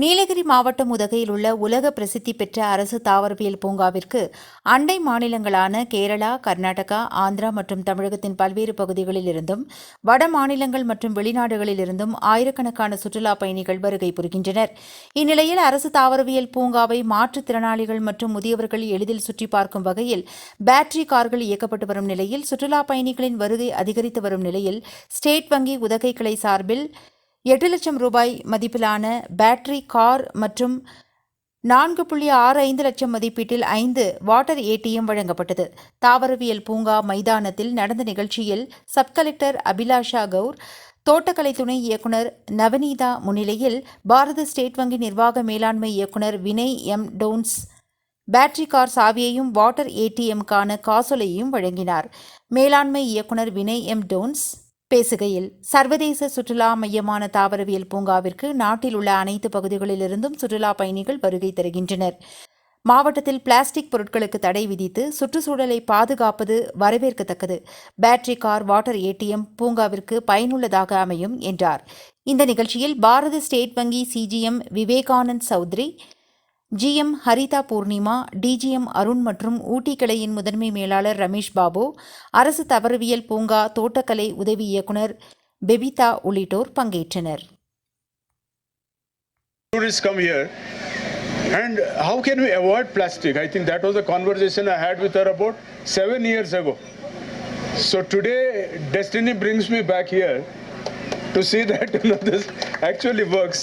நீலகிரி மாவட்டம் உதகையில் உள்ள உலக பிரசித்தி பெற்ற அரசு தாவரவியல் பூங்காவிற்கு அண்டை மாநிலங்களான கேரளா கர்நாடகா ஆந்திரா மற்றும் தமிழகத்தின் பல்வேறு பகுதிகளில் இருந்தும் வட மாநிலங்கள் மற்றும் வெளிநாடுகளில் இருந்தும் ஆயிரக்கணக்கான சுற்றுலா பயணிகள் வருகை புரிகின்றனர். இந்நிலையில் அரசு தாவரவியல் பூங்காவை மாற்றுத்திறனாளிகள் மற்றும் முதியவர்கள் எளிதில் சுற்றி பார்க்கும் வகையில் பேட்டரி கார்கள் இயக்கப்பட்டு வரும் நிலையில் சுற்றுலா பயணிகளின் வருகை அதிகரித்து வரும் நிலையில் ஸ்டேட் வங்கி உதகை கிளை சார்பில் எட்டு லட்சம் ரூபாய் மதிப்பிலான பேட்டரி கார் மற்றும் நான்கு புள்ளி ஆறு ஐந்து லட்சம் மதிப்பீட்டில் ஐந்து வாட்டர் ஏடிஎம் வழங்கப்பட்டது. தாவரவியல் பூங்கா மைதானத்தில் நடந்த நிகழ்ச்சியில் சப் கலெக்டர் அபிலாஷா கவுர் தோட்டக்கலை துணை இயக்குனர் நவநீதா முன்னிலையில் பாரத ஸ்டேட் வங்கி நிர்வாக மேலாண்மை இயக்குனர் Vinay M Tonse battery car சாவியையும் water ஏடிஎம்கான காசோலையையும் வழங்கினார். மேலாண்மை இயக்குனர் வினய் எம் டோன்ஸ் பேசுகையில் சர்வதேச சுற்றுலா மையமான தாவரவியல் பூங்காவிற்கு நாட்டில் உள்ள அனைத்து பகுதிகளிலிருந்தும் சுற்றுலா பயணிகள் வருகை தருகின்றனர். மாவட்டத்தில் பிளாஸ்டிக் பொருட்களுக்கு தடை விதித்து சுற்றுச்சூழலை பாதுகாப்பது வரவேற்கத்தக்கது. பேட்டரி கார் வாட்டர் ஏடிஎம் பூங்காவிற்கு பயனுள்ளதாக அமையும் என்றார். இந்த நிகழ்ச்சியில் பாரத ஸ்டேட் வங்கி CGM Vivekanand Choudhary GM Haritha Poornima DGM Arun மற்றும் ஊட்டி கிளையின் முதன்மை மேலாளர் ரமேஷ் பாபு அரசு தவறவியல் பூங்கா தோட்டக்கலை உதவி இயக்குனர் பெபிதா உள்ளிட்டோர் பங்கேற்றனர் and how can we avoid plastic i think that was a conversation i had with her about seven years ago so today destiny brings me back here to see that you know this actually works